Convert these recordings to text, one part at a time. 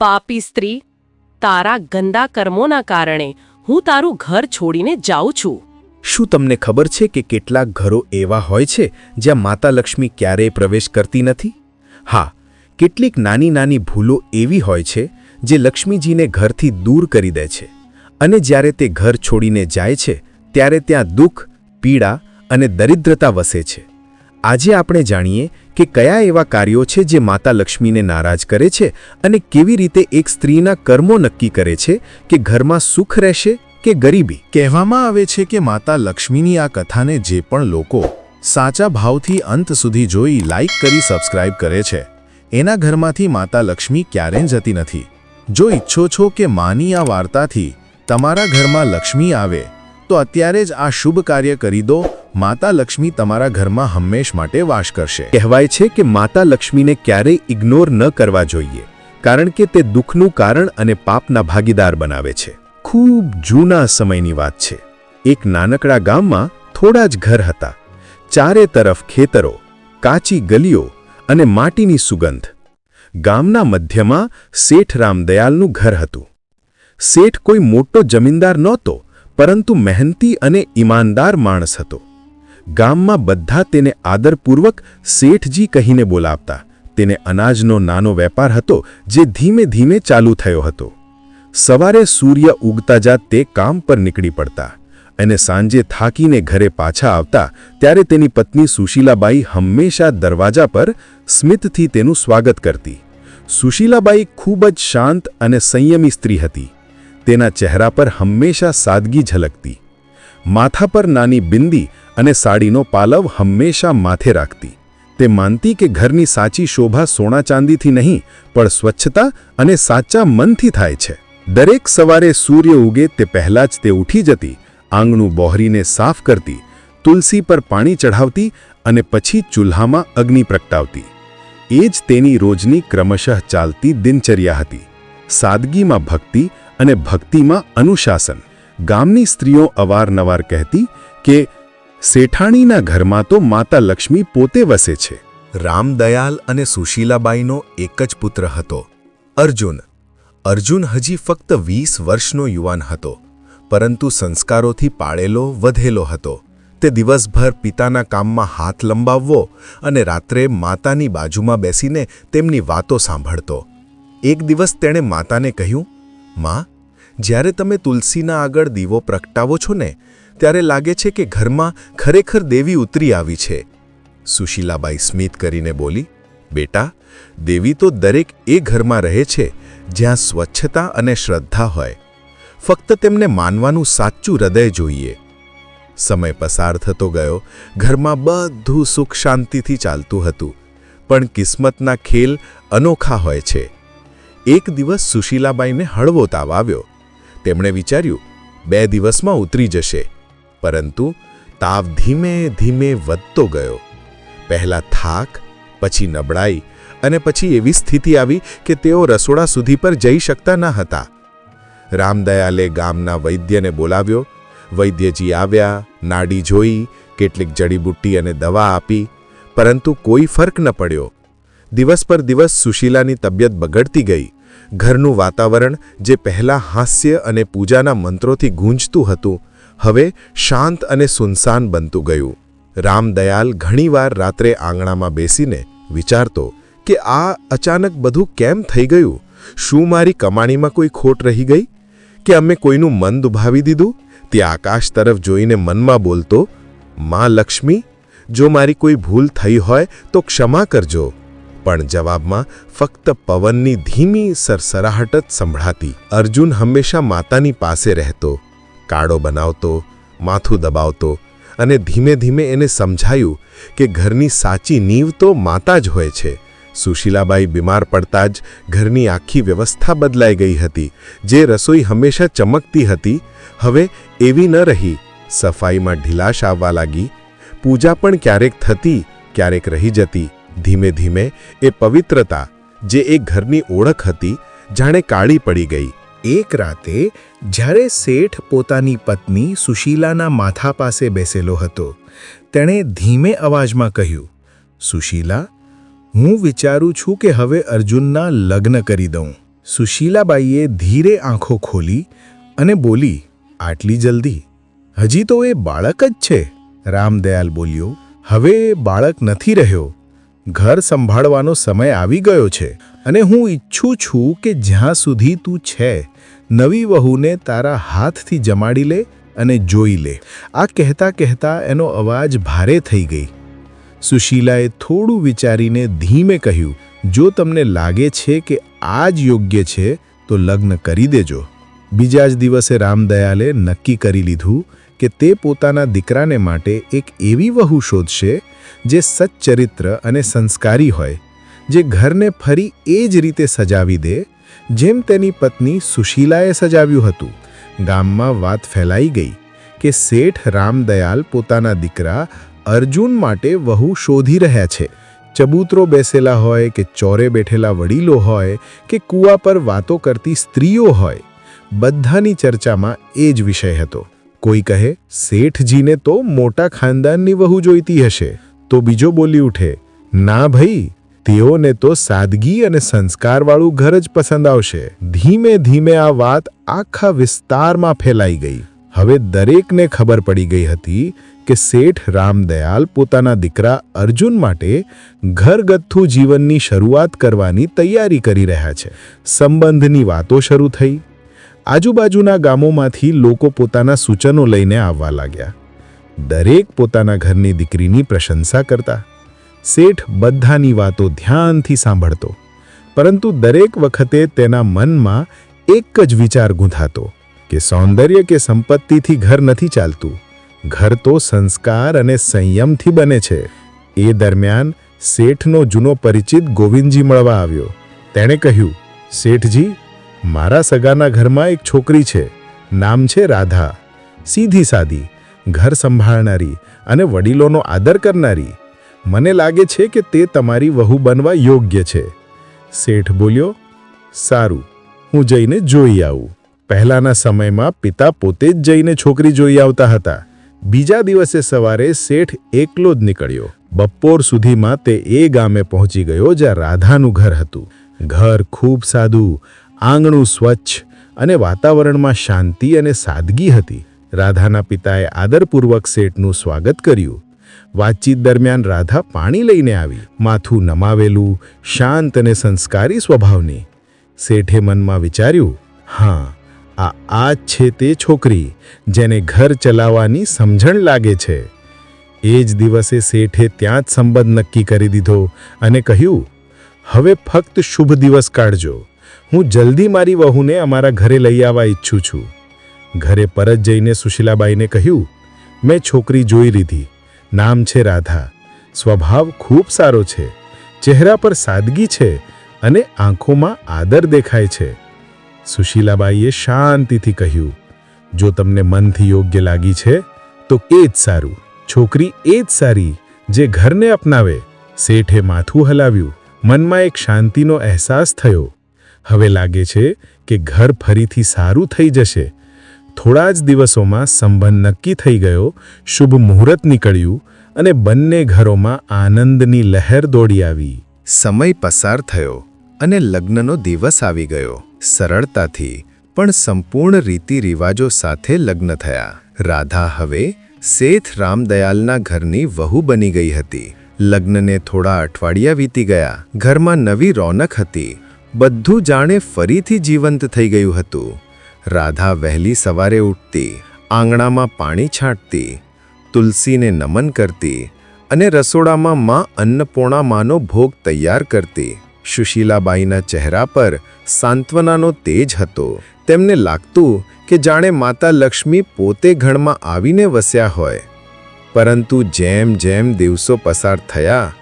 પાપી સ્ત્રી, તારા ગંદા કર્મોના કારણે હું તારું ઘર છોડીને જાઉં છું. શું તમને ખબર છે કે કેટલાક ઘરો એવા હોય છે જ્યાં માતા લક્ષ્મી ક્યારેય પ્રવેશ કરતી નથી? હા, કેટલીક નાની નાની ભૂલો એવી હોય છે જે લક્ષ્મીજીને ઘરથી દૂર કરી દે છે અને જ્યારે તે ઘર છોડીને જાય છે, ત્યારે ત્યાં દુઃખ, પીડા અને દરિદ્રતા વસે છે. આજે આપણે જાણીએ કે કયા એવા કાર્યો છે જે માતા લક્ષ્મીને નારાજ કરે છે અને કેવી રીતે એક સ્ત્રીના કર્મો નક્કી કરે છે કે ઘરમાં સુખ રહેશે કે ગરીબી? કહેવામાં આવે છે કે માતા લક્ષ્મીની આ કથાને જે પણ લોકો સાચા ભાવથી અંત સુધી જોઈ લાઈક કરી સબસ્ક્રાઇબ કરે છે, એના ઘરમાંથી માતા લક્ષ્મી ક્યારેય જતી નથી. જો ઈચ્છો છો કે માની આ વાર્તાથી તમારા ઘરમાં લક્ષ્મી આવે, તો અત્યારે જ આ શુભ કાર્ય કરી દો માતા લક્ષ્મી તમારા ઘરમાં હંમેશ માટે વાસ કરશે. કહેવાય છે કે માતા લક્ષ્મીને ક્યારેય ઇગ્નોર ન કરવા જોઈએ, કારણ કે તે દુઃખનું કારણ અને પાપના ભાગીદાર બનાવે છે. ખૂબ જૂના સમયની વાત છે. એક નાનકડા ગામમાં થોડા જ ઘર હતા. ચારે તરફ ખેતરો, કાચી ગલીઓ અને માટીની સુગંધ. ગામના મધ્યમાં શેઠ રામદયાલનું ઘર હતું. શેઠ કોઈ મોટો જમીનદાર નહોતો, પરંતુ મહેનતી અને ઈમાનદાર માણસ હતો. ગામમાં બધા તેને આદરપૂર્વક શેઠજી કહીને બોલાવતા. તેને અનાજનો નાનો વેપાર હતો જે ધીમે ધીમે ચાલુ થયો હતો. સવારે સૂર્ય ઉગતા જાત તે કામ પર નીકળી પડતા અને સાંજે થાકીને ઘરે પાછા આવતા ત્યારે તેની પત્ની સુશીલાબાઈ હંમેશા દરવાજા પર સ્મિતથી તેનું સ્વાગત કરતી. સુશીલાબાઈ ખૂબ જ શાંત અને સંયમી સ્ત્રી હતી. તેના ચહેરા પર હંમેશા સાદગી ઝલકતી. માથા પર નાની બિંદી અને સાડીનો પાલવ હંમેશા માથે રાખતી. તે માનતી કે ઘરની સાચી શોભા સોના ચાંદીથી નહીં, પણ સ્વચ્છતા અને સાચા મનથી થાય છે. દરેક સવારે સૂર્ય ઉગે તે પહેલાં જ તે ઉઠી જતી, આંગણું બહોરીને સાફ કરતી, તુલસી પર પાણી ચઢાવતી અને પછી ચૂલ્હામાં અગ્નિ પ્રગટાવતી. એ જ તેની રોજની ક્રમશઃ ચાલતી દિનચર્યા હતી. સાદગીમાં ભક્તિ અને ભક્તિમાં અનુશાસન. ગામની સ્ત્રીઓ અવારનવાર કહેતી કે, શેઠાણીના ઘરમાં તો માતા લક્ષ્મી પોતે વસે છે. રામદયાલ અને સુશીલાબાઈનો એક જ પુત્ર હતો, અર્જુન. અર્જુન હજી ફક્ત વીસ વર્ષનો યુવાન હતો, પરંતુ સંસ્કારોથી પાળેલો, વધેલો હતો. તે દિવસભર પિતાના કામમાં હાથ લંબાવવો અને રાત્રે માતાની બાજુમાં બેસીને તેમની વાતો સાંભળતો. એક દિવસ તેણે માતાને કહ્યું, માં જ્યારે તમે તુલસીના આગળ દીવો પ્રગટાવો છો ને, ત્યારે લાગે છે કે ઘરમાં ખરેખર દેવી ઉતરી આવી છે. સુશીલાબાઈ સ્મિત કરીને બોલી, બેટા, દેવી તો દરેક એ ઘરમાં રહે છે જ્યાં સ્વચ્છતા અને શ્રદ્ધા હોય. ફક્ત તેમને માનવાનું સાચું હૃદય જોઈએ. સમય પસાર થતો ગયો. ઘરમાં બધું સુખ શાંતિથી ચાલતું હતું, પણ કિસ્મતના ખેલ અનોખા હોય છે. એક દિવસ સુશીલાબાઈને હળવો તાવ આવ્યો. તેમણે વિચાર્યું, બે દિવસમાં ઉતરી જશે. પરંતુ તાવ ધીમે ધીમે વધતો ગયો. પહેલા થાક, પછી નબળાઈ અને પછી એવી સ્થિતિ આવી કે તેઓ રસોડા સુધી પર જઈ શકતા ન હતા. રામદયાલે ગામના વૈદ્યને બોલાવ્યો. વૈદ્યજી આવ્યા, નાડી જોઈ, કેટલીક જડીબુટ્ટી અને દવા આપી, પરંતુ કોઈ ફર્ક ન પડ્યો. દિવસ પર દિવસ સુશીલાની તબિયત બગડતી ગઈ. ઘરનું વાતાવરણ જે પહેલાં હાસ્ય અને પૂજાના મંત્રોથી ગૂંજતું હતું, હવે શાંત અને સુનસાન બનતું ગયું. રામદયાલ ઘણીવાર રાત્રે આંગણામાં બેસીને વિચારતો કે આ અચાનક બધું કેમ થઈ ગયું? શું મારી કમાણીમાં કોઈ ખોટ રહી ગઈ? કે અમે કોઈનું મન દુભાવી દીધું? તે આકાશ તરફ જોઈને મનમાં બોલતો, માં લક્ષ્મી, જો મારી કોઈ ભૂલ થઈ હોય તો ક્ષમા કરજો. પણ જવાબમાં ફક્ત પવનની ધીમી સરસરાહટ જ સંભળાતી. અર્જુન હંમેશા માતાની પાસે રહેતો, કાળો બનાવતો, માથું દબાવતો અને ધીમે ધીમે એને સમજાયું કે ઘરની સાચી નીવ તો માતા જ હોય છે. સુશીલાબાઈ બીમાર પડતા જ ઘરની આખી વ્યવસ્થા બદલાઈ ગઈ હતી, જે રસોઈ હંમેશા ચમકતી હતી. હવે એવી ન રહી. સફાઈમાં ઢીલાશ આવવા લાગી. પૂજા પણ ક્યારેક થતી, ક્યારેક રહી જતી. ધીમે ધીમે એ પવિત્રતા, જે એ ઘરની ઓળખ હતી, જાણે કાળી પડી ગઈ. એક રાતે, જ્યારે શેઠ પોતાની પત્ની સુશીલાના માથા પાસે બેસેલો હતો, તેણે ધીમે અવાજમાં કહ્યું, સુશીલા, હું વિચારું છું કે હવે અર્જુનના લગ્ન કરી દઉં. સુશીલાબાઈએ ધીરે આંખો ખોલી અને બોલી, આટલી જલ્દી? હજી તો એ બાળક જ છે. રામદયાલ બોલ્યો, હવે બાળક નથી રહ્યો. ઘર સંભાળવાનો સમય આવી ગયો છે અને હું ઈચ્છું છું કે જ્યાં સુધી તું છે, નવી વહુને તારા હાથથી જમાડી લે અને જોઈ લે. આ કહેતા કહેતા એનો અવાજ ભારે થઈ ગઈ. સુશીલાએ થોડું વિચારીને ધીમે કહ્યું, જો તમને લાગે છે કે આ જ યોગ્ય છે, તો લગ્ન કરી દેજો. બીજા જ દિવસે રામદયાલે નક્કી કરી લીધું કે તે પોતાના દીકરાને માટે એક એવી વહુ શોધશે જે સચ્ચરિત્ર અને સંસ્કારી હોય, જે ઘરને ફરી એ જ રીતે સજાવી દે, જેમ તેની પત્ની સુશીલાએ સજાવ્યું હતું. ગામમાં વાત ફેલાઈ ગઈ કે શેઠ રામદયાલ પોતાના દીકરા અર્જુન માટે વહુ શોધી રહ્યા છે. ચબૂતરો બેસેલા હોય કે ચોરે બેઠેલા વડીલો હોય કે કૂવા પર વાતો કરતી સ્ત્રીઓ હોય, બધાની ચર્ચામાં એ જ વિષય હતો. કોઈ કહે, શેઠજીને તો મોટા ખાનદાનની વહુ જોઈતી હશે. તો બીજો બોલી ઉઠે, ના ભાઈ, તેઓને તો સાદગી અને સંસ્કારવાળું ઘર જ પસંદ આવશે. ધીમે ધીમે આ વાત આખા વિસ્તારમાં ફેલાઈ ગઈ. હવે દરેકને ખબર પડી ગઈ હતી કે શેઠ રામદયાલ પોતાના દીકરા અર્જુન માટે ઘરગથ્થુ જીવનની શરૂઆત કરવાની તૈયારી કરી રહ્યા છે. સંબંધની વાતો શરૂ થઈ. આજુબાજુના ગામોમાંથી લોકો પોતાના સૂચનો લઈને આવવા લાગ્યા. દરેક પોતાના ઘરની દીકરીની પ્રશંસા કરતા. શેઠ બધાની વાતો ધ્યાનથી સાંભળતો, પરંતુ દરેક વખતે તેના મનમાં એક જ વિચાર ગૂંથાતો કે સૌંદર્ય કે સંપત્તિથી ઘર નથી ચાલતું. ઘર તો સંસ્કાર અને સંયમથી બને છે. એ દરમિયાન શેઠનો જૂનો પરિચિત ગોવિંદજી મળવા આવ્યો. તેણે કહ્યું, શેઠજી, મારા સગાના ઘરમાં એક છોકરી છે. નામ છે રાધા. સીધી સાદી. ઘર સંભાળનારી અને વડીલોનો આદર કરનારી. મને લાગે છે કે તે તમારી વહુ બનવા યોગ્ય છે. શેઠ બોલ્યો, સારું, હું જઈને જોઈ આવું. પહેલાના સમયમાં પિતા પોતે જ જઈને છોકરી જોઈ આવતા હતા. બીજા દિવસે સવારે શેઠ એકલો જ નીકળ્યો. બપોર સુધીમાં તે એ ગામે પહોંચી ગયો જ્યાં રાધાનું ઘર હતું. ઘર ખૂબ સાદું, આંગણું સ્વચ્છ અને વાતાવરણમાં શાંતિ અને સાદગી હતી. રાધાના પિતાએ આદરપૂર્વક શેઠનું સ્વાગત કર્યું. વાતચીત દરમિયાન રાધા પાણી લઈને આવી. માથું નમાવેલું, શાંત અને સંસ્કારી સ્વભાવની. શેઠે મનમાં વિચાર્યું, હા, આ આ છે તે છોકરી, જેને ઘર ચલાવવાની સમજણ લાગે છે. એ જ દિવસે શેઠે ત્યાં જ સંબંધ નક્કી કરી દીધો અને કહ્યું, હવે ફક્ત શુભ દિવસ કાઢજો. હું જલ્દી મારી વહુને અમારા ઘરે લઈ આવવા ઈચ્છું છું. ઘરે પરત જઈને સુશીલાબાઈને કહ્યું, મેં છોકરી જોઈ લીધી. નામ છે રાધા. સ્વભાવ ખૂબ સારો છે. ચહેરા પર સાદગી છે અને આંખોમાં આદર દેખાય છે. સુશીલાબાઈએ શાંતિથી કહ્યું, જો તમને મનથી યોગ્ય લાગી છે, તો એ જ સારું. છોકરી એ જ સારી જે ઘરને અપનાવે. શેઠે માથું હલાવ્યું. મનમાં એક શાંતિનો અહેસાસ થયો. હવે લાગે છે કે ઘર ફરીથી સારું થઈ જશે. થોડા જ દિવસોમાં સંબંધ નક્કી થઈ ગયો, શુભ મુહૂર્ત નીકળ્યું અને બંને ઘરોમાં આનંદની લહેર દોડી આવી. સમય પસાર થયો અને લગ્નનો દિવસ આવી ગયો. સરળતાથી, પણ સંપૂર્ણ રીતિ રિવાજો સાથે લગ્ન થયા. રાધા હવે શેઠ રામદયાલના ઘરની વહુ બની ગઈ હતી. લગ્નને થોડા અઠવાડિયા વીતી ગયા. ઘરમાં નવી રોનક હતી. બધું જાણે ફરીથી જીવંત થઈ ગયું હતું. રાધા વહેલી સવારે ઉઠતી, આંગણામાં પાણી છાંટતી, તુલસીને નમન કરતી અને રસોડામાં માં અન્નપૂર્ણા માનો ભોગ તૈયાર કરતી. સુશીલાબાઈના ચહેરા પર સાંત્વનાનો તેજ હતો. તેમને લાગતું કે જાણે માતા લક્ષ્મી પોતે ઘરમાં આવીને વસ્યા હોય. પરંતુ જેમ જેમ દિવસો પસાર થયા,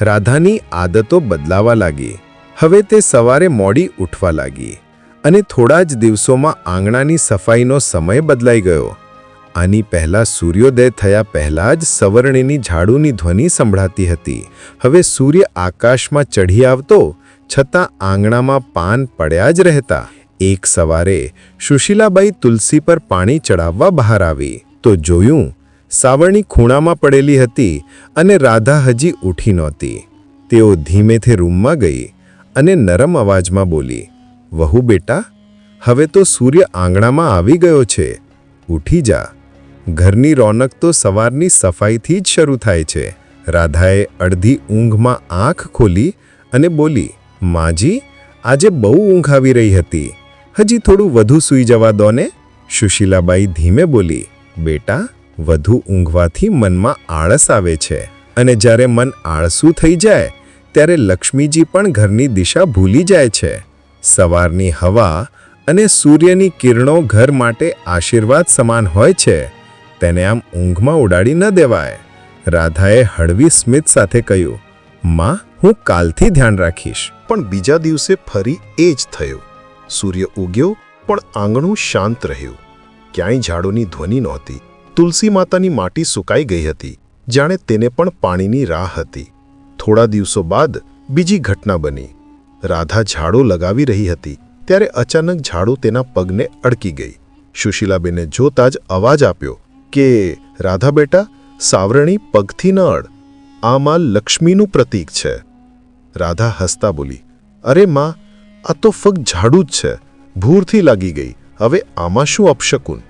રાધાની આદતો બદલાવા લાગી. હવે તે સવારે મોડી ઉઠવા લાગી. અને થોડા જ દિવસોમાં આંગણાની સફાઈનો સમય બદલાઈ ગયો. આની પહેલા સૂર્યોદય થયા પહેલા જ સવર્ણીની ઝાડુની ધ્વનિ સંભળાતી હતી. હવે સૂર્ય આકાશમાં ચઢી આવતો, છતાં આંગણામાં પાન પડ્યા જ રહેતા. એક સવારે સુશીલાબાઈ તુલસી પર પાણી ચડાવવા બહાર આવી. તો જોયું, સાવરણી ખૂણામાં પડેલી હતી અને રાધા હજી ઉઠી નહોતી. તેઓ ધીમેથી રૂમમાં ગઈ અને નરમ અવાજમાં બોલી વહુ બેટા, હવે તો સૂર્ય આંગણામાં આવી ગયો છે. ઉઠી જા. ઘરની રોનક તો સવારની સફાઈથી જ શરૂ થાય છે. રાધાએ અડધી ઊંઘમાં આંખ ખોલી અને બોલી, માજી, આજે બહુ ઊંઘ આવી રહી હતી. હજી થોડું વધુ સૂઈ જવા દો ને. સુશીલાબાઈ ધીમે બોલી, બેટા, વધુ ઊંઘવાથી મનમાં આળસ આવે છે. અને જ્યારે મન આળસું થઈ જાય, ત્યારે લક્ષ્મીજી પણ ઘરની દિશા ભૂલી જાય છે. સવારની હવા અને સૂર્યની કિરણો ઘર માટે આશીર્વાદ સમાન હોય છે, તેને આમ ઊંઘમાં ઉડાડી ન દેવાય. રાધાએ હળવી સ્મિત સાથે કહ્યું, માં, હું કાલથી ધ્યાન રાખીશ. પણ બીજા દિવસે ફરી એ જ થયું. સૂર્ય ઉગ્યો, પણ આંગણું શાંત રહ્યું. ક્યાંય ઝાડોની ધ્વનિ નહોતી. તુલસી માતાની માટી સુકાઈ ગઈ હતી. જાણે તેને પણ પાણીની રાહ હતી. થોડા દિવસો બાદ બીજી ઘટના બની. રાધા ઝાડુ લગાવી રહી હતી ત્યારે અચાનક ઝાડુ તેના પગને અડકી ગઈ. સુશીલાબેને જોતા જ અવાજ આપ્યો કે, રાધા બેટા, સાવરણી પગથી ન અડ. આમાં લક્ષ્મીનું પ્રતીક છે. રાધા હસતા બોલી, અરે માં, આ તો ફક્ત ઝાડુ જ છે. ભૂરથી લાગી ગઈ. હવે આમાં શું અપશકુન?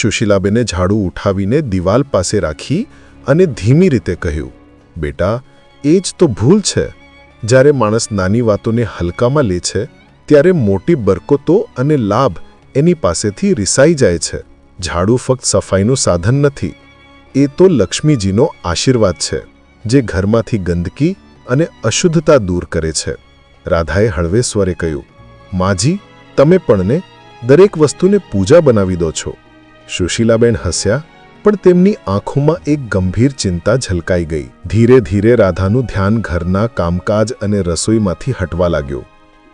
સુશીલાબેને ઝાડુ ઉઠાવીને દિવાલ પાસે રાખી અને ધીમી રીતે કહ્યું, બેટા, એ જ તો ભૂલ છે. જ્યારે માણસ નાની વાતોને હલકામાં લે છે, ત્યારે મોટી બરકતો અને લાભ એની પાસેથી રિસાઈ જાય છે. ઝાડુ ફક્ત સફાઈનું સાધન નથી, એ તો લક્ષ્મીજીનો આશીર્વાદ છે, જે ઘરમાંથી ગંદકી અને અશુદ્ધતા દૂર કરે છે. રાધાએ હળવે સ્વરે કહ્યું, માજી, તમે પણ ને દરેક વસ્તુને પૂજા બનાવી દો છો. સુશીલાબેન હસ્યા પણ તેમની આંખોમાં એક ગંભીર ચિંતા ઝલકાઈ ગઈ. ધીરે ધીરે રાધાનું ધ્યાન ઘરના કામકાજ અને રસોઈમાંથી હટવા લાગ્યું.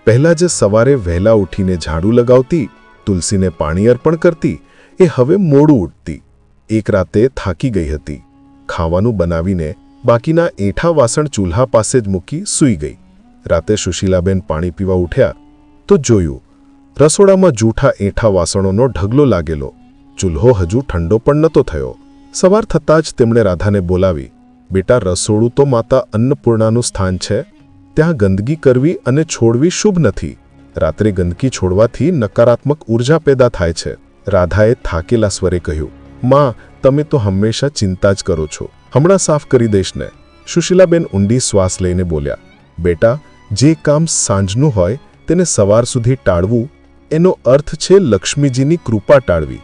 પહેલા જે સવારે વહેલા ઉઠીને ઝાડુ લગાવતી, તુલસીને પાણી અર્પણ કરતી, એ હવે મોડું ઉઠતી. એક રાતે થાકી ગઈ હતી. ખાવાનું બનાવીને બાકીના એઠા વાસણ ચૂલ્હા પાસે જ મૂકી સૂઈ ગઈ. રાતે સુશીલાબેન પાણી પીવા ઉઠ્યા તો જોયું, રસોડામાં જૂઠા એઠા વાસણોનો ઢગલો લાગેલો. ચૂલ્હો હજુ ઠંડો પણ નહોતો થયો. સવાર થતાં જ તેમણે રાધાને બોલાવી, બેટા, રસોડું તો માતા અન્નપૂર્ણાનું સ્થાન છે. ત્યાં ગંદકી કરવી અને છોડવી શુભ નથી. રાત્રે ગંદકી છોડવાથી નકારાત્મક ઊર્જા પેદા થાય છે. રાધાએ થાકેલા સ્વરે કહ્યું, માં, તમે તો હંમેશા ચિંતા જ કરો છો. હમણાં સાફ કરી દઈશ ને. સુશીલાબેન ઊંડી શ્વાસ લઈને બોલ્યા, બેટા, જે કામ સાંજનું હોય તેને સવાર સુધી ટાળવું, એનો અર્થ છે લક્ષ્મીજીની કૃપા ટાળવી.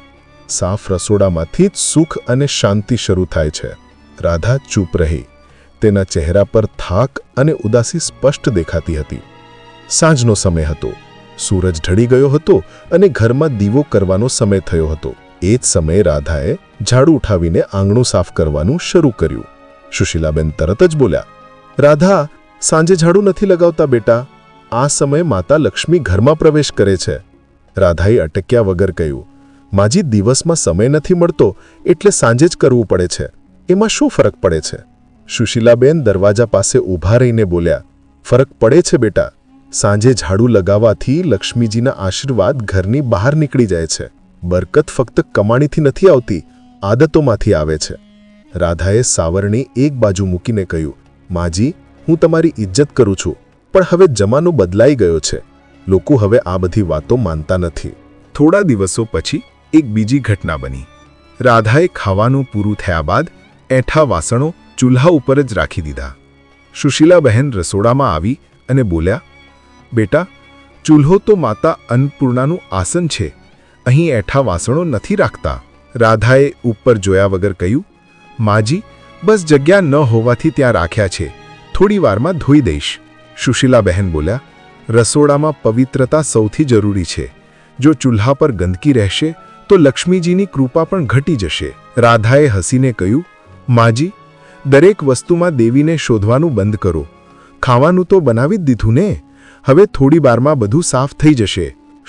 સાફ રસોડામાંથી જ સુખ અને શાંતિ શરૂ થાય છે. રાધા ચૂપ રહી. તેના ચહેરા પર થાક અને ઉદાસી સ્પષ્ટ દેખાતી હતી. સાંજનો સમય હતો. સૂરજ ઢળી ગયો હતો અને ઘરમાં દીવો કરવાનો સમય થયો હતો. એ જ સમયે રાધાએ ઝાડુ ઉઠાવીને આંગણું સાફ કરવાનું શરૂ કર્યું. સુશીલાબેન તરત જ બોલ્યા, રાધા, સાંજે ઝાડુ નથી લગાવતા બેટા. આ સમયે માતા લક્ષ્મી ઘરમાં પ્રવેશ કરે છે. રાધાએ અટક્યા વગર કહ્યું માજી દિવસમાં સમય નથી મળતો એટલે સાંજે જ કરવું પડે છે. એમાં શું ફરક પડે છે? સુશીલાબેન દરવાજા પાસે ઊભા રહીને બોલ્યા, ફરક પડે છે બેટા. સાંજે ઝાડુ લગાવવાથી લક્ષ્મીજીના આશીર્વાદ ઘરની બહાર નીકળી જાય છે. બરકત ફક્ત કમાણીથી નથી આવતી, આદતોમાંથી આવે છે. રાધાએ સાવરણી એક બાજુ મૂકીને કહ્યું, માજી, હું તમારી ઇજ્જત કરું છું, પણ હવે જમાનો બદલાઈ ગયો છે. લોકો હવે આ બધી વાતો માનતા નથી. થોડા દિવસો પછી એક બીજી ઘટના બની. રાધાએ ખાવાનું પૂરું થયા બાદ એઠા વાસણો ચૂલ્હા ઉપર જ રાખી દીધા. સુશીલાબહેન રસોડામાં આવી અને બોલ્યા, બેટા, ચૂલ્હો તો માતા અન્નપૂર્ણાનું આસન છે. અહીં એઠા વાસણો નથી રાખતા. રાધાએ ઉપર જોયા વગર કહ્યું, માજી, બસ જગ્યા ન હોવાથી ત્યાં રાખ્યા છે. થોડી વારમાં ધોઈ દઈશ. સુશીલાબહેન બોલ્યા, રસોડામાં પવિત્રતા સૌથી જરૂરી છે. જો ચૂલ્હા પર ગંદકી રહેશે તો લક્ષ્મીજીની કૃપા પણ ઘટી જશે. રાધાએ હસીને કહ્યું, માજી, દરેક વસ્તુમાં દેવીને શોધવાનું બંધ કરો. ખાવાનું તો બનાવી જ દીધું ને? હવે થોડી બારમાં બધું સાફ થઈ જશે.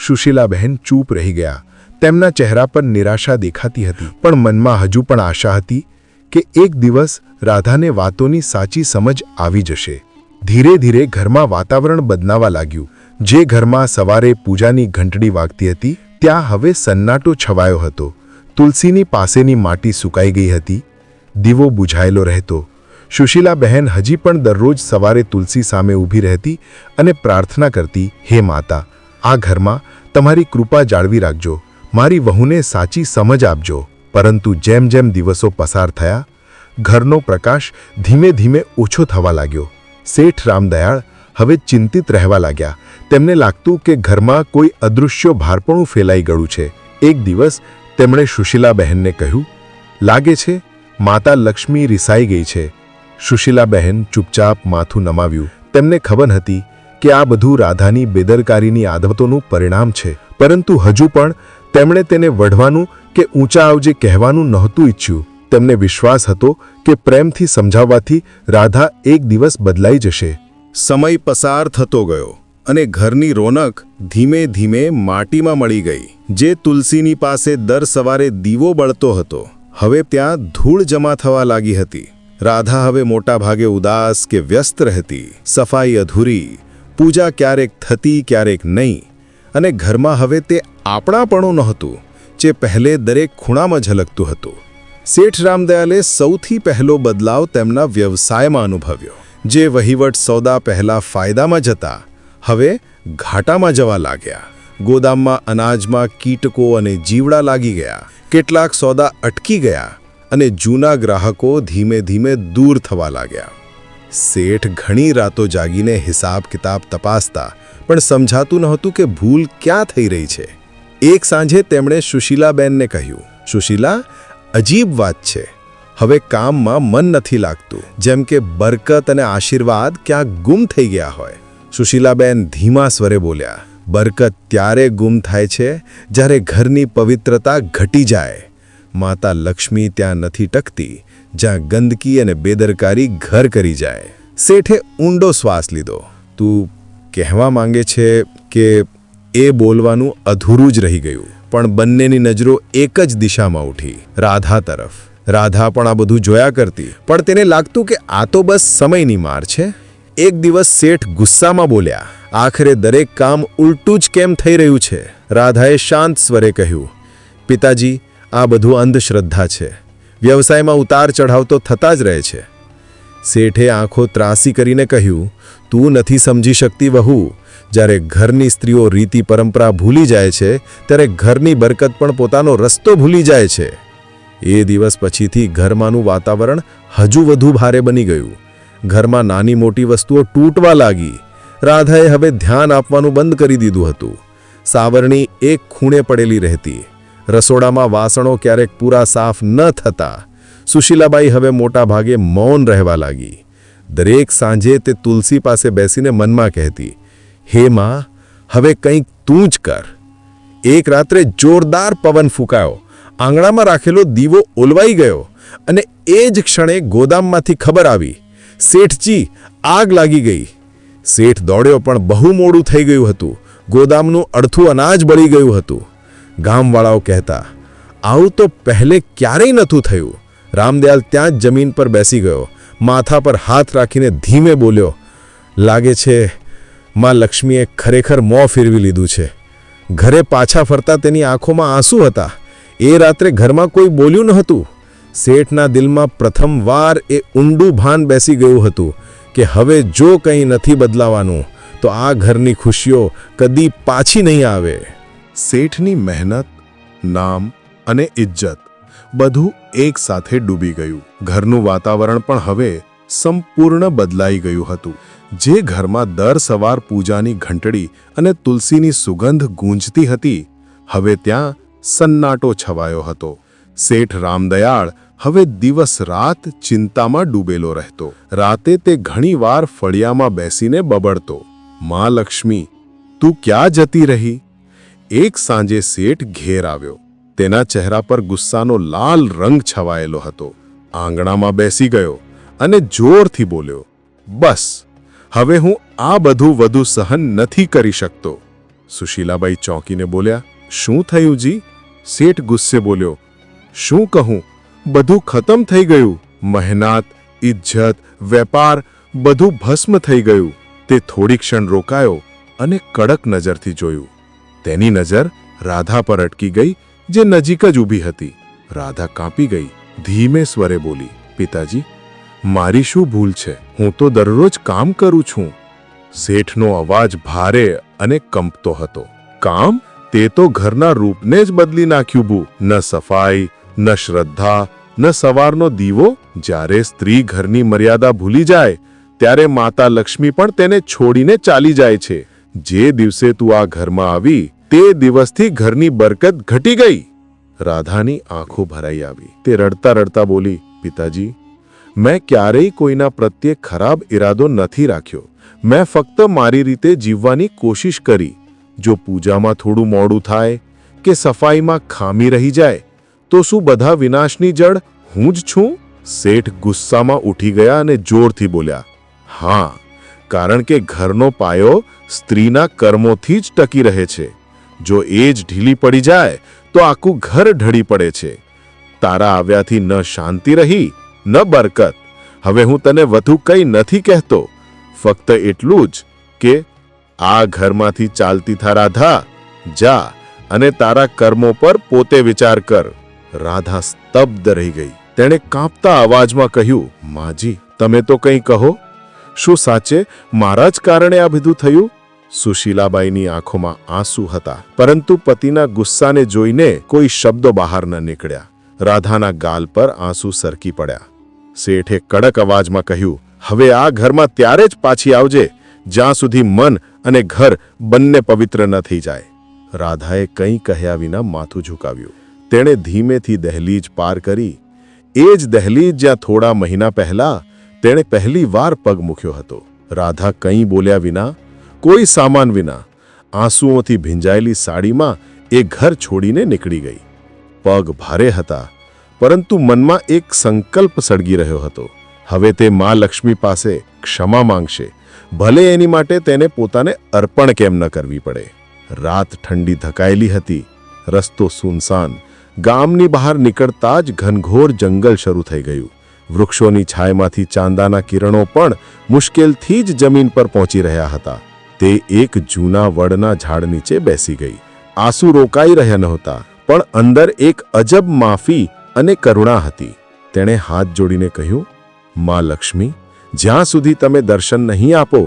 સુશીલાબહેન ચૂપ રહી ગયા. તેમના ચહેરા પર નિરાશા દેખાતી હતી, પણ મનમાં હજુ પણ આશા હતી કે એક દિવસ રાધાને વાતોની સાચી સમજ આવી જશે. ધીરે ધીરે ઘરમાં વાતાવરણ બદલાવા લાગ્યું. જે ઘરમાં સવારે પૂજાની ઘંટડી વાગતી હતી ત્યાં હવે સન્નાટો છવાયો હતો. તુલસીની પાસેની માટી સુકાઈ ગઈ હતી. દીવો બુઝાયેલો રહેતો. સુશીલા બહેન હજી પણ દરરોજ સવારે તુલસી સામે ઊભી રહેતી અને પ્રાર્થના કરતી, હે માતા, આ ઘરમાં તમારી કૃપા જાળવી રાખજો. મારી વહુને સાચી સમજ આપજો. પરંતુ જેમ જેમ દિવસો પસાર થયા, ઘરનો પ્રકાશ ધીમે ધીમે ઓછો થવા લાગ્યો. શેઠ રામદયાળ હવે ચિંતિત રહેવા લાગ્યા. તેમને લાગતું કે ઘરમાં કોઈ અદૃશ્ય ભારપણું ફેલાઈ ગયું છે. એક દિવસ તેમણે સુશીલાબહેનને કહ્યું, લાગે છે માતા લક્ષ્મી રિસાઈ ગઈ છે. સુશીલાબહેન ચૂપચાપ માથું નમાવ્યું. તેમને ખબર હતી કે આ બધું રાધાની બેદરકારીની આદતોનું પરિણામ છે. પરંતુ હજુ પણ તેમણે તેને વઢવાનું કે ઊંચા આવજે કહેવાનું નહોતું ઈચ્છ્યું. તેમને વિશ્વાસ હતો કે પ્રેમથી સમજાવવાથી રાધા એક દિવસ બદલાઈ જશે. સમય પસાર થતો ગયો અને ઘરની રોનક ધીમે ધીમે માટીમાં મળી ગઈ, જે તુલસીની પાસે દર સવારે દીવો બળતો હતો. હવે ત્યાં ધૂળ જમા થવા લાગી હતી. રાધા હવે મોટા ભાગે ઉદાસ કે વ્યસ્ત રહેતી, સફાઈ અધૂરી, પૂજા ક્યારેક થતી, ક્યારેક નહીં, અને ઘરમાં હવે તે આપણાપણું નહોતું, જે પહેલે દરેક ખૂણામાં ઝલકતું હતું. શેઠ રામદયાલે સૌથી પહેલો બદલાવ તેમના વ્યવસાયમાં અનુભવ્યો. જે વહીવટ સોદા પહેલા ફાયદામાં જતા, હવે ઘાટામાં જવા લાગ્યા. ગોદામમાં અનાજમાં કીટકો અને જીવડા લાગી ગયા. કેટલાક સોદા અટકી ગયા અને જૂના ગ્રાહકો ધીમે ધીમે દૂર થવા લાગ્યા. શેઠ ઘણી રાતો જાગીને હિસાબ કિતાબ તપાસતા, પણ સમજાતું નહોતું કે ભૂલ ક્યાં થઈ રહી છે. એક સાંજે તેમણે સુશીલાબેનને કહ્યું, સુશીલા, અજીબ વાત છે. હવે કામમાં મન નથી લાગતું. જેમ કે બરકત અને આશીર્વાદ ક્યાંક ગુમ થઈ ગયા હોય. સુશીલાબેન ધીમા સ્વરે બોલ્યા, બરકત ત્યારે ગુમ થાય છે જ્યારે ઘરની પવિત્રતા ઘટી જાય. માતા લક્ષ્મી ત્યાં નથી ટકતી, જ્યાં ગંદકી અને બેદરકારી ઘર કરી જાય. શેઠે ઊંડો શ્વાસ લીધો, તું કહેવા માંગે છે કે એ બોલવાનું અધૂરું જ રહી ગયું. પણ બંનેની નજરો એક જ દિશામાં ઉઠી, રાધા તરફ. રાધા પણ આ બધું જોયા કરતી. પણ તેને લાગતું કે આ તો બસ સમયની માર છે. એક દિવસ શેઠ ગુસ્સામાં બોલ્યા, આખરે દરેક કામ ઉલટું જ કેમ થઈ રહ્યું છે? રાધાએ શાંત સ્વરે કહ્યું, પિતાજી, આ બધું અંધશ્રદ્ધા છે. વ્યવસાયમાં ઉતાર ચઢાવ તો થતા જ રહે છે. શેઠે આંખો ત્રાસી કરીને કહ્યું, તું નથી સમજી શકતી વહુ. જ્યારે ઘરની સ્ત્રીઓ રીતિ પરંપરા ભૂલી જાય છે, ત્યારે ઘરની બરકત પણ પોતાનો રસ્તો ભૂલી જાય છે. એ દિવસ પછીથી ઘરમાંનું વાતાવરણ હજુ વધુ ભારે બની ગયું. ઘરમાં નાની મોટી વસ્તુઓ તૂટવા લાગી. રાધાએ હવે ધ્યાન આપવાનું બંધ કરી દીધું હતું. સાવરણી એક ખૂણે પડેલી રહેતી. રસોડામાં વાસણો ક્યારેક પૂરા સાફ ન થતા. સુશીલાબાઈ હવે મોટા ભાગે મૌન રહેવા લાગી. દરેક સાંજે તે તુલસી પાસે બેસીને મનમાં કહેતી, હે માં, હવે કંઈક તું જ કર. એક રાત્રે જોરદાર પવન ફૂંકાયો. આંગણામાં રાખેલો દીવો ઓલવાઈ ગયો અને એ જ ક્ષણે ગોદામમાંથી ખબર આવી, શેઠજી, આગ લાગી ગઈ. શેઠ દોડ્યો પણ બહુ મોડું થઈ ગયું હતું. ગોદામનું અડથું અનાજ બળી ગયું હતું. ગામવાળાઓ કહેતા, આવું તો પહેલે ક્યારેય નહોતું થયું. રામદયાલ ત્યાં જ જમીન પર બેસી ગયો, માથા પર હાથ રાખીને ધીમે બોલ્યો, લાગે છે, માં લક્ષ્મીએ ખરેખર મોં ફેરવી લીધું છે. ઘરે પાછા ફરતા તેની આંખોમાં આંસુ હતા. એ રાત્રે ઘરમાં કોઈ બોલ્યું ન હતું. શેઠના દિલમાં પ્રથમવાર એ ઊંડું ભાન બેસી ગયું હતું કે હવે જો કંઈ નથી બદલાવાનું, તો આ ઘરની ખુશીઓ કદી પાછી નહીં આવે. શેઠની મહેનત, નામ અને ઇજ્જત બધું એક સાથે ડૂબી ગયું. ઘરનું વાતાવરણ પણ હવે સંપૂર્ણ બદલાઈ ગયું હતું. જે ઘરમાં દર સવાર પૂજાની ઘંટડી અને તુલસીની સુગંધ ગૂંજતી હતી, હવે ત્યાં સન્નાટો છવાયો હતો. શેઠ રામદયાળ હવે દિવસ રાત ચિંતામાં ડૂબેલો રહેતો. રાતે તે ઘણીવાર ફળિયામાં બેસીને બબડતો. માં લક્ષ્મી, તું ક્યાં જતી રહી? એક સાંજે શેઠ ઘેર આવ્યો. તેના ચહેરા પર ગુસ્સાનો લાલ રંગ છવાયેલો હતો. આંગણામાં બેસી ગયો અને જોરથી બોલ્યો, બસ, હવે હું આ બધું વધુ સહન નથી કરી શકતો. સુશીલાબાઈ ચોંકીને બોલ્યા, શું થયું જી? શેઠ ગુસ્સે બોલ્યો, શું કહું? બધું ખતમ થઈ ગયું. મહેનત ઇજ્જત વેપાર બધું ભસ્મ થઈ ગયું. તે થોડી ક્ષણ રોકાયો અને કડક નજરથી જોયું. તેની નજર રાધા પર અટકી ગઈ, જે નજીક જ ઊભી હતી. રાધા કાંપી ગઈ, ધીમે સ્વરે બોલી, પિતાજી, મારી શું ભૂલ છે? હું તો દરરોજ કામ કરું છું. શેઠનો અવાજ ભારે અને કંપતો હતો. કામ? તે તો ઘરના રૂપને જ બદલી નાખ્યું બુ. ન સફાઈ, ન શ્રદ્ધા, ન સવારનો દીવો. જ્યારે સ્ત્રી ઘરની મર્યાદા ભૂલી જાય, ત્યારે માતા લક્ષ્મી પણ તેને છોડીને ચાલી જાય છે. જે દિવસે તું આ ઘરમાં આવી, તે દિવસથી ઘરની બરકત ઘટી ગઈ. રાધાની આંખો ભરાઈ આવી. તે રડતા રડતા બોલી, પિતાજી, મેં ક્યારેય કોઈના પ્રત્યે ખરાબ ઈરાદો નથી રાખ્યો. મેં ફક્ત મારી રીતે જીવવાની કોશિશ કરી. જો પૂજામાં થોડું મોડું થાય કે સફાઈમાં ખામી રહી જાય, તો શું બધા વિનાશની જડ હું જ છું? શેઠ ગુસ્સામાં ઉઠી ગયા અને જોરથી બોલ્યા, હા, કારણ કે ઘરનો પાયો સ્ત્રીના કર્મોથી જ ટકી રહે છે. જો એ જ ઢીલી પડી જાય, તો આખું ઘર ઢળી પડે છે. તારા આવ્યાથી ન શાંતિ રહી, ન બરકત. હવે હું તને વધુ કંઈ નથી કહેતો. ફક્ત એટલું જ કે આ ઘરમાંથી ચાલતી થા રાધા, જા અને તારા કર્મો પર પોતે વિચાર કર. રાધા સ્તબ્ધ રહી ગઈ. તેણે કાંપતા અવાજમાં કહ્યું, માજી, તમે તો કંઈ કહો? શું સાચે? મારા જ કારણે આ બધું થયું? સુશીલાબાઈની આંખોમાં આંસુ હતા, પરંતુ પતિના ગુસ્સાને જોઈને કોઈ શબ્દો બહાર ન નીકળ્યા. રાધાના ગાલ પર આંસુ સરકી પડ્યા. શેઠે કડક અવાજમાં કહ્યું, હવે આ ઘરમાં ત્યારે જ પાછી આવજે, જ્યાં સુધી મન અને ઘર બંને પવિત્ર ન થઈ જાય. રાધાએ કંઈ કહ્યા વિના માથું ઝુકાવ્યું. તેણે ધીમેથી દહેલીજ પાર કરી. એ જ દહેલીજ જ્યાં થોડા મહિના પહેલા તેણે પહેલી વાર પગ મૂક્યો હતો. રાધા કંઈ બોલ્યા વિના, કોઈ સામાન વિના, આંસુઓથી ભીંજાયેલી સાડીમાં એ ઘર છોડીને નીકળી ગઈ. પગ ભારે હતા, પરંતુ મનમાં એક સંકલ્પ સળગી રહ્યો હતો. હવે તે મા લક્ષ્મી પાસે ક્ષમા માંગશે. ભલે એની માટે તેને પોતાને અર્પણ કેમ ન કરવી પડે? રાત ઠંડી ધકાયેલી હતી, રસ્તો સુનસાન, ગામની બહાર નીકળતા જ ઘનઘોર જંગલ શરૂ થઈ ગયું. વૃક્ષોની છાયમાંથી ચાંદાના કિરણો પણ મુશ્કેલથી જ જમીન પર પહોંચી રહ્યા હતા. તે એક જૂના વડના ઝાડ નીચે બેસી ગઈ. આંસુ રોકાઈ રહ્યા નહોતા, પણ અંદર એક અજબ માફી અને કરુણા હતી. તેણે હાથ જોડીને કહ્યું, માં લક્ષ્મી જ્યાં સુધી તમે દર્શન નહીં આપો,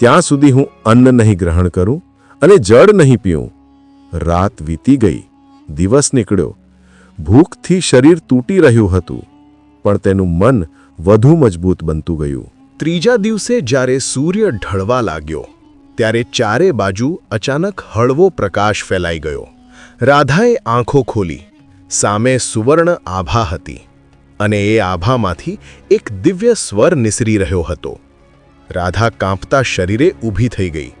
ત્યાં સુધી હું અન્ન નહીં ગ્રહણ કરું અને જળ નહીં પીઉં. રાત વીતી ગઈ, દિવસ નીકળ્યો. ભૂખથી શરીર તૂટી રહ્યું હતું, પણ તેનું મન વધુ મજબૂત બનતું ગયું. ત્રીજા દિવસે જ્યારે સૂર્ય ઢળવા લાગ્યો, ત્યારે ચારે બાજુ અચાનક હળવો પ્રકાશ ફેલાઈ ગયો. રાધાએ આંખો ખોલી, સામે સુવર્ણ આભા હતી. અને એ આભામાંથી એક દિવ્ય સ્વર નિસરી રહ્યો હતો. રાધા કાંપતા શરીરે ઊભી થઈ ગઈ.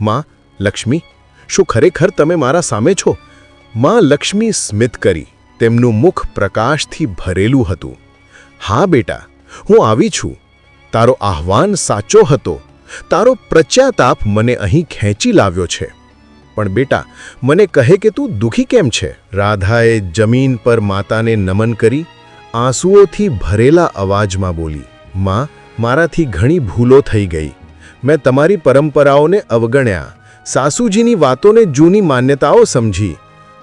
માં, લક્ષ્મી, શું ખરેખર તમે મારા સામે છો? માં, લક્ષ્મી સ્મિત કરી, તેમનું મુખ પ્રકાશથી ભરેલું હતું. હા, બેટા, હું આવી છું. તારો આહવાન સાચો હતો. તારો પ્રત્યાતાપ મને અહીં ખેંચી લાવ્યો છે. પણ બેટા, મને કહે કે તું દુખી કેમ છે? રાધાએ જમીન પર માતાને નમન કરી આંસુઓથી ભરેલા અવાજમાં બોલી, માં, મારાથી ઘણી ભૂલો થઈ ગઈ. મેં તમારી પરંપરાઓને અવગણ્યા. સાસુજીની વાતોને જૂની માન્યતાઓ સમજી.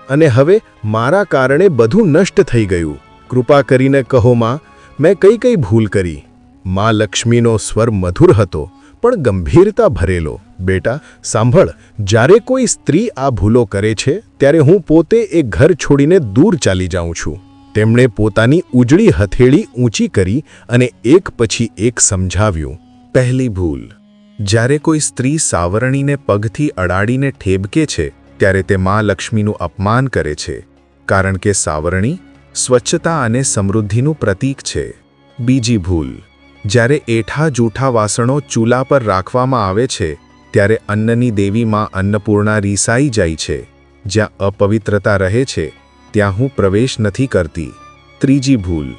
અને હવે મારા કારણે બધું નષ્ટ થઈ ગયું. કૃપા કરીને કહો, માં, મેં કઈ કઈ ભૂલ કરી. માં લક્ષ્મીનો સ્વર મધુર હતો, પણ ગંભીરતા ભરેલો. બેટા, સાંભળ, જ્યારે કોઈ સ્ત્રી આ ભૂલો કરે છે, ત્યારે હું પોતે એ ઘર છોડીને દૂર ચાલી જાઉં છું. તેમણે પોતાની ઉજળી હથેળી ઊંચી કરી અને એક પછી એક સમજાવ્યું, પહેલી ભૂલ. જ્યારે કોઈ સ્ત્રી સાવરણીને પગથી અડાડીને ઠેબકે છે, ત્યારે તે મા લક્ષ્મીનું અપમાન કરે છે, કારણ કે સાવરણી સ્વચ્છતા અને સમૃદ્ધિનું પ્રતીક છે. બીજી ભૂલ. જ્યારે એઠા જૂઠા વાસણો ચૂલા પર રાખવામાં આવે છે, ત્યારે અન્નની દેવી માં અન્નપૂર્ણા રીસાઈ જાય છે, જ્યાં અપવિત્રતા રહે છે ત્યાં હું પ્રવેશ નથી કરતી. ત્રીજી ભૂલ.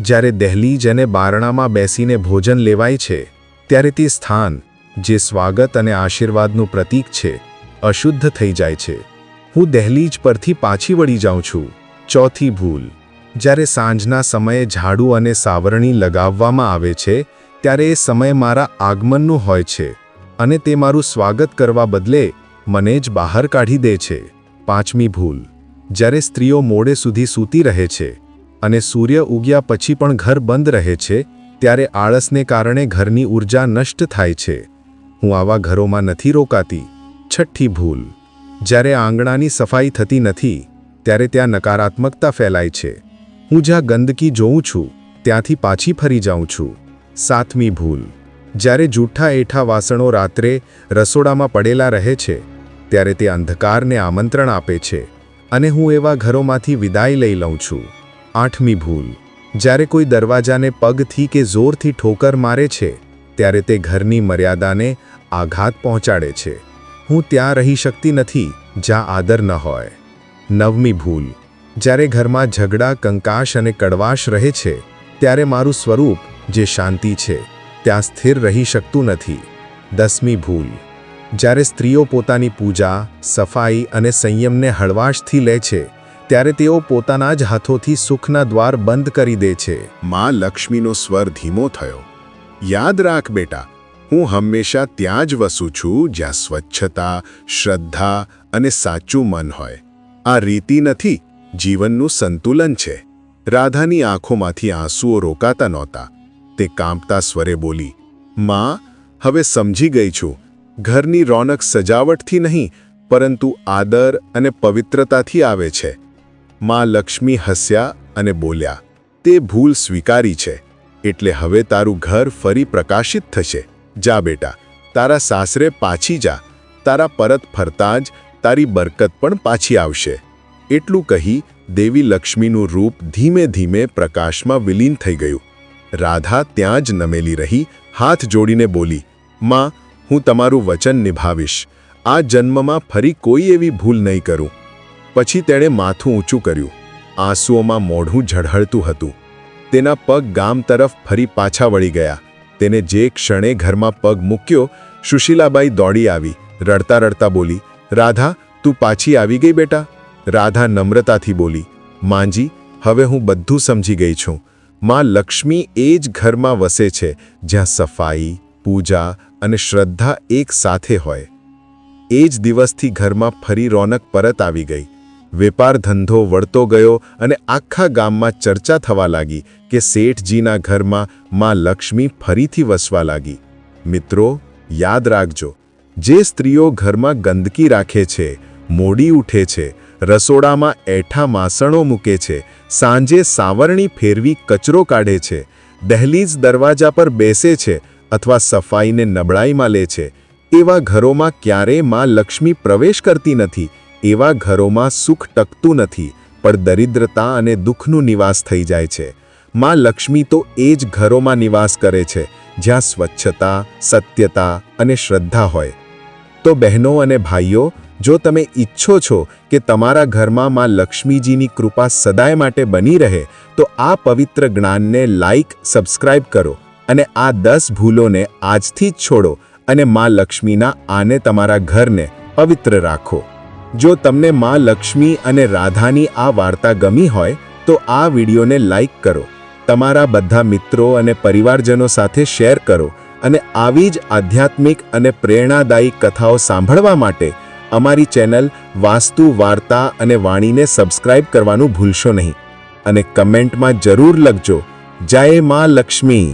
જ્યારે દહેલીજ અને બારણામાં બેસીને ભોજન લેવાય છે, ત્યારે તે સ્થાન, જે સ્વાગત અને આશીર્વાદનું પ્રતીક છે, અશુદ્ધ થઈ જાય છે. હું દહેલીજ પરથી પાછી વળી જાઉં છું. ચોથી ભૂલ. જ્યારે સાંજના સમયે ઝાડુ અને સાવરણી લગાવવામાં આવે છે, ત્યારે એ સમય મારા આગમનનું હોય છે, અને તે મારું સ્વાગત કરવા બદલે મને જ બહાર કાઢી દે છે. પાંચમી ભૂલ. જ્યારે સ્ત્રીઓ મોડે સુધી સૂતી રહે છે અને સૂર્ય ઉગ્યા પછી પણ ઘર બંધ રહે છે, ત્યારે આળસને કારણે ઘરની ઊર્જા નષ્ટ થાય છે. હું આવા ઘરોમાં નથી રોકાતી. છઠ્ઠી ભૂલ. જ્યારે આંગણાની સફાઈ થતી નથી, ત્યારે ત્યાં નકારાત્મકતા ફેલાય છે. હું જ્યાં ગંદકી જોઉં છું, ત્યાંથી પાછી ફરી જાઉં છું. સાતમી ભૂલ. જ્યારે જૂઠા એઠા વાસણો રાત્રે રસોડામાં પડેલા રહે છે, ત્યારે તે અંધકારને આમંત્રણ આપે છે. અને હું એવા ઘરોમાંથી વિદાય લઈ લઉં છું. આઠમી ભૂલ. જ્યારે કોઈ દરવાજાને પગથી કે જોરથી ઠોકર મારે છે, ત્યારે તે ઘરની મર્યાદાને આઘાત પહોંચાડે છે. હું ત્યાં રહી શકતી નથી, જ્યાં આદર ન હોય. નવમી ભૂલ. જ્યારે ઘરમાં ઝઘડા કંકાશ અને કડવાશ રહે છે, ત્યારે મારું સ્વરૂપ, જે શાંતિ છે, ત્યાં સ્થિર રહી શકતું નથી. દસમી ભૂલ. જ્યારે સ્ત્રીઓ પોતાની પૂજા, સફાઈ અને સંયમને હળવાશથી લે છે, ત્યારે તેઓ પોતાના જ હાથોથી સુખના દ્વાર બંધ કરી દે છે. માં લક્ષ્મીનો સ્વર ધીમો થયો. યાદ રાખ બેટા, હું હંમેશા ત્યાં જ વસું છું જ્યાં સ્વચ્છતા, શ્રદ્ધા અને સાચું મન હોય. આ રીતિ નથી, જીવનનું સંતુલન છે. રાધાની આંખોમાંથી આંસુઓ રોકાતા નહોતા. તે કાંપતા સ્વરે બોલી, માં, હવે સમજી ગઈ છું. ઘરની રોનક સજાવટથી નહીં, પરંતુ આદર અને પવિત્રતાથી આવે છે. માં લક્ષ્મી હસ્યા અને બોલ્યા, તે ભૂલ સ્વીકારી છે, એટલે હવે તારું ઘર ફરી પ્રકાશિત થશે. જા બેટા, તારા સાસરે પાછી જા, તારા પરત ફરતા જ તારી બરકત પણ પાછી આવશે. એટલું કહી દેવી લક્ષ્મીનું રૂપ ધીમે ધીમે પ્રકાશમાં વિલીન થઈ ગયું. રાધા ત્યાં જ નમેલી રહી, હાથ જોડીને બોલી, માં હું તમારું વચન નિભાવીશ. આ જન્મમાં ફરી કોઈ એવી ભૂલ નહીં કરું. પછી તેણે માથું ઊંચું કર્યું. આંસુઓમાં મોઢું ઝળહળતું હતું. તેના પગ ગામ તરફ ફરી પાછા વળી ગયા. તેને જે ક્ષણે ઘરમાં પગ મૂક્યો, સુશીલાબાઈ દોડી આવી, રડતા રડતા બોલી, રાધા, તું પાછી આવી ગઈ બેટા? રાધા નમ્રતાથી બોલી, માંજી, હવે હું બધું સમજી ગઈ છું. માં લક્ષ્મી એ જ ઘરમાં વસે છે, જ્યાં સફાઈ, પૂજા અને શ્રદ્ધા એક સાથે હોય. એ જ દિવસથી ઘરમાં ફરી રોનક પરત આવી ગઈ. વેપાર ધંધો વળતો ગયો અને આખા ગામમાં ચર્ચા થવા લાગી કે શેઠજીના ઘરમાં માં લક્ષ્મી ફરીથી વસવા લાગી. મિત્રો, યાદ રાખજો, જે સ્ત્રીઓ ઘરમાં ગંદકી રાખે છે, મોડી ઉઠે છે, રસોડામાં એઠા માસણો મૂકે છે, સાંજે સાવરણી ફેરવી કચરો કાઢે છે, દહેલીજ દરવાજા પર બેસે છે અથવા સફાઈને નબળાઈમાં લે છે. એવા ઘરોમાં ક્યારેયમાં લક્ષ્મી પ્રવેશ કરતી નથી. એવા ઘરોમાં સુખ ટકતું નથી, પણ દરિદ્રતા અને દુઃખનું નિવાસ થઈ જાય છે. માં લક્ષ્મી તો એ જ ઘરોમાં નિવાસ કરે છે, જ્યાં સ્વચ્છતા, સત્યતા અને શ્રદ્ધા હોય. તો બહેનો અને ભાઈઓ, જો તમે ઈચ્છો છો કે તમારા ઘરમાં માં લક્ષ્મીજીની કૃપા સદાય માટે બની રહે, તો આ પવિત્ર જ્ઞાનને લાઈક સબસ્ક્રાઇબ કરો. અને આ દસ ભૂલોને આજથી જ છોડો અને મા લક્ષ્મીના આને તમારા ઘરને પવિત્ર રાખો. જો તમને મા લક્ષ્મી અને રાધાની આ વાર્તા ગમી હોય, તો આ વિડીયોને લાઈક કરો. તમારા બધા મિત્રો અને પરિવારજનો સાથે શેર કરો અને આવી જ આધ્યાત્મિક અને પ્રેરણાદાયી કથાઓ સાંભળવા માટે અમારી ચેનલ વાસ્તુ વાર્તા અને વાણીને સબસ્ક્રાઇબ કરવાનું ભૂલશો નહીં. અને કમેન્ટમાં જરૂર લખજો, જય મા લક્ષ્મી.